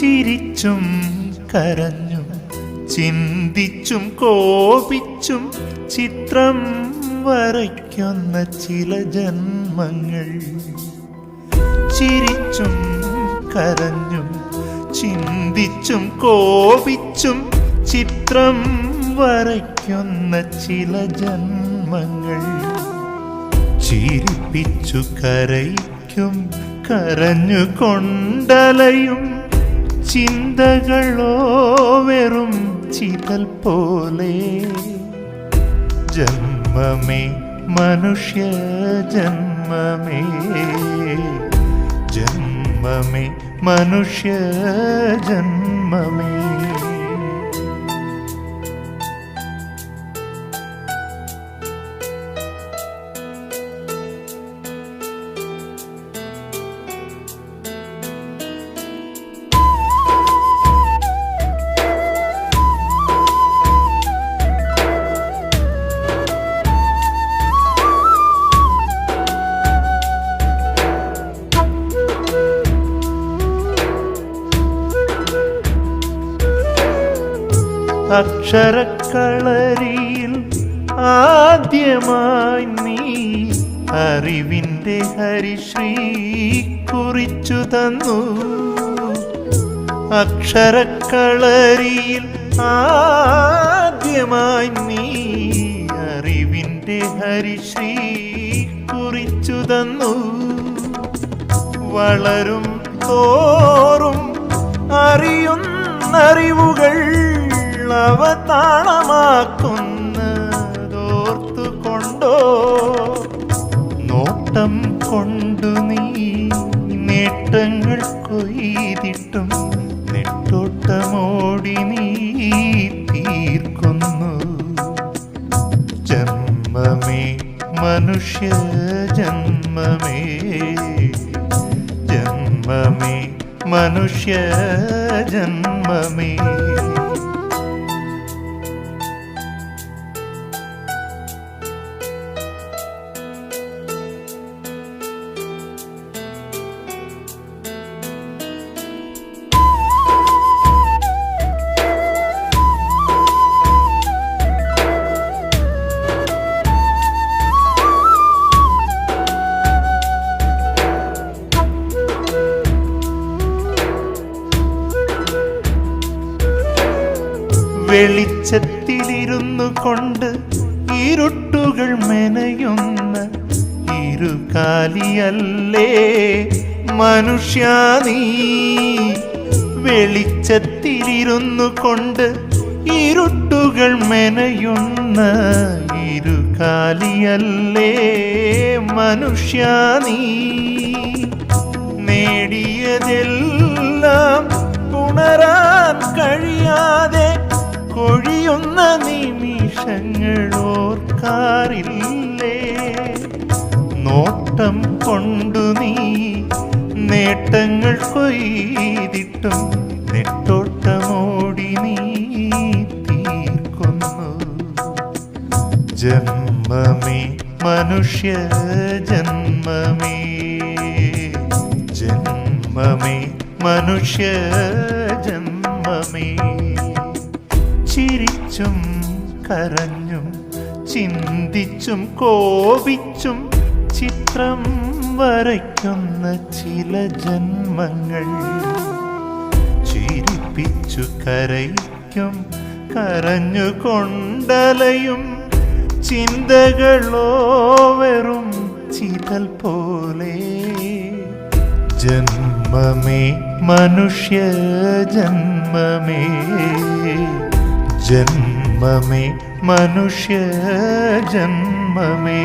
ചിരിച്ചും കരഞ്ഞു ചിന്തിച്ചും കോപിച്ചും ചിത്രം വരയ്ക്കുന്ന ചില ജന്മങ്ങൾ. ചിരിച്ചും കരഞ്ഞു ചിന്തിച്ചും കോപിച്ചും ചിത്രം വരയ്ക്കുന്ന ചില ജന്മങ്ങൾ. ചിരിപ്പിച്ചു കരയിക്കും കരഞ്ഞു കൊണ്ടലയും ചിന്തകളോ വെറും ചിതൽ പോലെ. ജന്മമേ മനുഷ്യ ജന്മമേ. ജന്മമേ മനുഷ്യ ജന്മമേ. അക്ഷരക്കളരിയിൽ ആദ്യമായി നീ അറിവിന്റെ ഹരിശ്രീ കുറിച്ചു തന്നു. അക്ഷരക്കളരിയിൽ ആദ്യമായി നീ അറിവിന്റെ ഹരിശ്രീ കുറിച്ചു തന്നു. വളരും തോറും അറിയുന്നറിവുകൾ അവതാളമാക്കുന്നതോർത്തു കൊണ്ടോ നോട്ടം കൊണ്ടു നീ നേട്ടങ്ങൾ കൊയ്തിട്ടും നെട്ടോട്ടമോടി നീ തീർക്കുന്നു. ജന്മമേ മനുഷ്യ ജന്മമേ. ജന്മമേ മനുഷ്യ ജന്മമേ. വെളിച്ചത്തിലിരുന്നു കൊണ്ട് ഇരുട്ടുകൾ മെനയുന്ന ഇരുകാലിയല്ലേ മനുഷ്യ നീ. വെളിച്ചത്തിലിരുന്നു കൊണ്ട് ഇരുട്ടുകൾ മെനയുന്ന ഇരുകാലിയല്ലേ മനുഷ്യ നീ. നേടിയതെല്ലാം ഉണരാൻ കഴിയാതെ കൊഴിയുന്ന നിമിഷങ്ങൾ ഓർക്കാറില്ലേ നോട്ടം കൊണ്ടു നീ നേട്ടങ്ങൾ കൊയ്തിട്ടും നെട്ടോട്ടമോടി നീ തീർക്കുന്നു. ജന്മമേ മനുഷ്യ ജന്മമേ. ജന്മമേ മനുഷ്യ ചിരിച്ചും കരഞ്ഞും ചിന്തിച്ചും കോപിച്ചും ചിത്രം വരയ്ക്കുന്ന ചില ജന്മങ്ങൾ. ചിരിപ്പിച്ചു കരയിക്കും കരഞ്ഞു കൊണ്ടലയും ചിന്തകളോ വെറും ചിതൽ പോലെ. ജന്മമേ മനുഷ്യ ജന്മമേ. ജന്മമേ മനുഷ്യ ജന്മമേ.